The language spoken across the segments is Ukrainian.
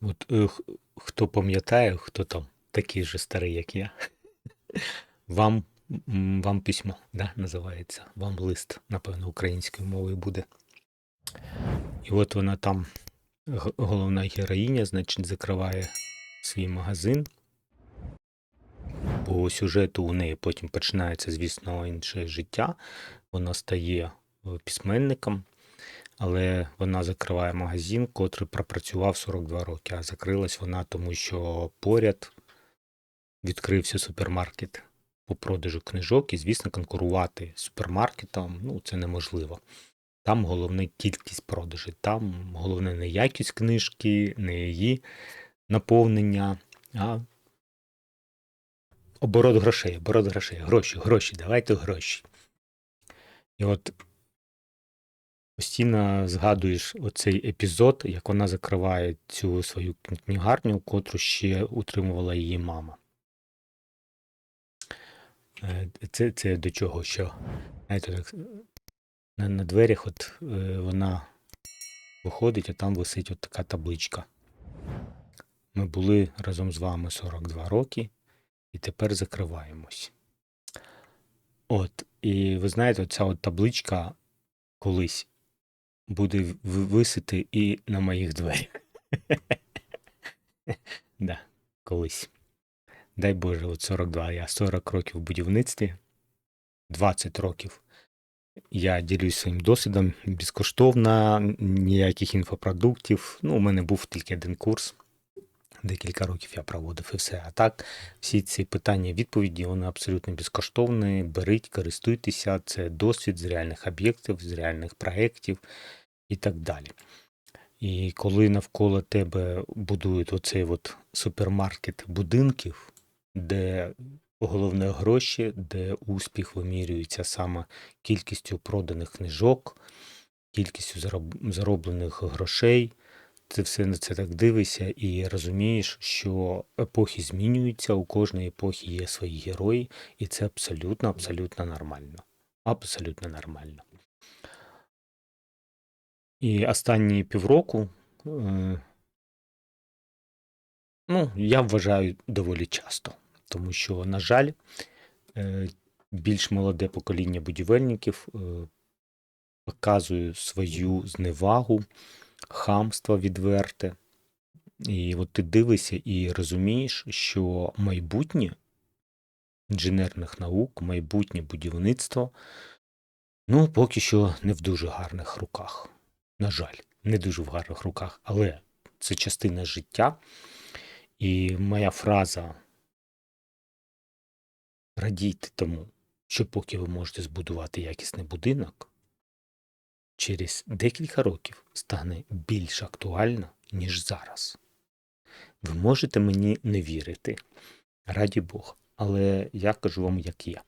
От е, хто пам'ятає, хто там такий же старий, як я, вам, вам письмо, да, називається. Вам лист, напевно, українською мовою буде. І от вона там, головна героїня, значить, закриває свій магазин. По сюжету у неї потім починається, звісно, інше життя. Вона стає е, письменником, але вона закриває магазин, котрий пропрацював 42 роки. А закрилась вона, тому що поряд відкрився супермаркет по продажу книжок, і, звісно, конкурувати з супермаркетом ну, це неможливо. Там головне кількість продажів, там головне не якість книжки, не її наповнення, а оборот грошей, оборот грошей, гроші, гроші, давайте гроші. І от постійно згадуєш оцей епізод, як вона закриває цю свою книгарню, котру ще утримувала її мама. Е, Це, це до чого, що знаєте, так, на, на дверях от е, вона виходить, а там висить от така табличка. Ми були разом з вами 42 роки і тепер закриваємось. От, і ви знаєте, ця от табличка колись буде висити і на моїх дверях. Да, колись. Дай Боже, от 42. Я 40 років в будівництві, 20 років. Я ділюсь своїм досвідом безкоштовно, ніяких інфопродуктів. Ну, у мене був тільки один курс. Декілька років я проводив і все. А так, всі ці питання відповіді, вони абсолютно безкоштовні. Беріть, користуйтеся. Це досвід з реальних об'єктів, з реальних проєктів і так далі. І коли навколо тебе будують оцей от супермаркет будинків, де головне гроші, де успіх вимірюється саме кількістю проданих книжок, кількістю зароблених грошей, ти все на це так дивишся і розумієш, що епохи змінюються, у кожної епохи є свої герої, і це абсолютно, абсолютно нормально. Абсолютно нормально. І останні півроку, е, ну, я вважаю доволі часто, тому що, на жаль, е, більш молоде покоління будівельників е, показує свою зневагу, хамство відверте. І от ти дивишся і розумієш, що майбутнє інженерних наук, майбутнє будівництво, ну, поки що не в дуже гарних руках. На жаль, не дуже в гарних руках, але це частина життя. І моя фраза радійте тому, що поки ви можете збудувати якісний будинок, через декілька років стане більш актуальна, ніж зараз. Ви можете мені не вірити, раді Бог, але я кажу вам, як є.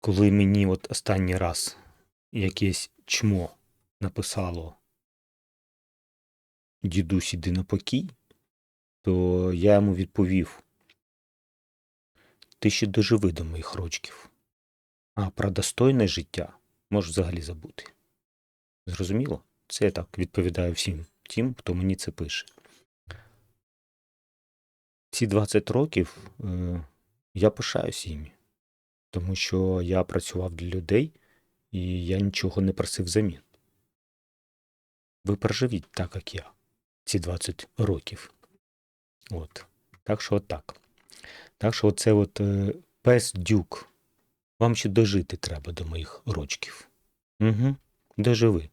Коли мені от останній раз якесь чмо написало дідусь іди на покій, то я йому відповів: ти ще доживи до моїх рочків, а про достойне життя можеш взагалі забути. Зрозуміло? Це я так відповідаю всім тим, хто мені це пише. Ці 20 років е, я пишаюсь їм, тому що я працював для людей і я нічого не просив взамін. Ви проживіть так, як я, ці 20 років. От. Так що от так. Так що оце от е, пес дюк. Вам ще дожити треба до моїх рочків. Угу. Доживи.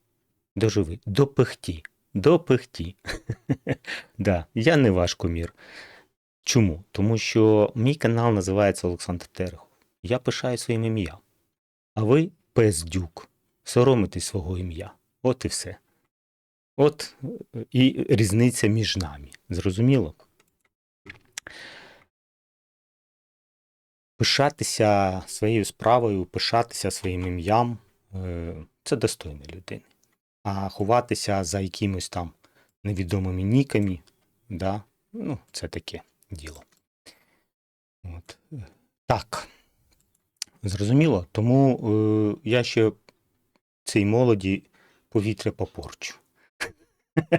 Доживи. Допихті. Допихті. да, я не ваш кумір. Чому? Тому що мій канал називається Олександр Терехов. Я пишаю своїм ім'ям. А ви пес дюк. Соромитесь свого ім'я. От і все. От е, і різниця між нами. Зрозуміло? Пишатися своєю справою, пишатися своїм ім'ям е, це достойно людини. А ховатися за якимось там невідомими ніками, да, ну, це таке діло. От. Так. Зрозуміло. Тому е, я ще цій молоді повітря попорчу.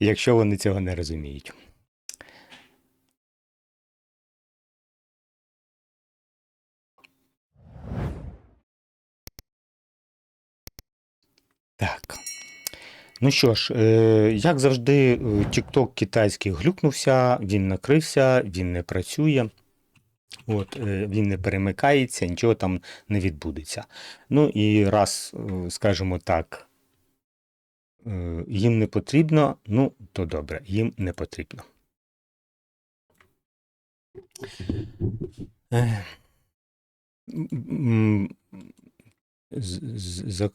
Якщо вони цього не розуміють. Так. Ну що ж, е, як завжди, е, TikTok китайський глюкнувся, він накрився, він не працює. От, е, він не перемикається, нічого там не відбудеться. Ну і раз, скажімо так, їм не потрібно, ну, то добре, їм не потрібно.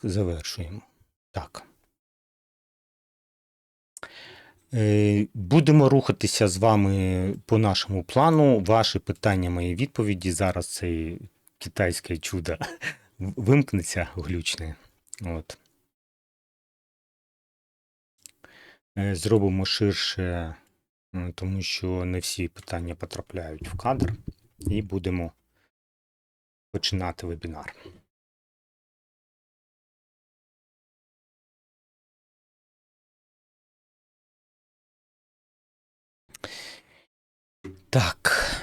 Завершуємо. Так. Е, Будемо рухатися з вами по нашому плану. Ваші питання, мої відповіді. Зараз це китайське чудо вимкнеться глючне. От. Е, Зробимо ширше, тому що не всі питання потрапляють в кадр, і будемо починати вебінар. Так.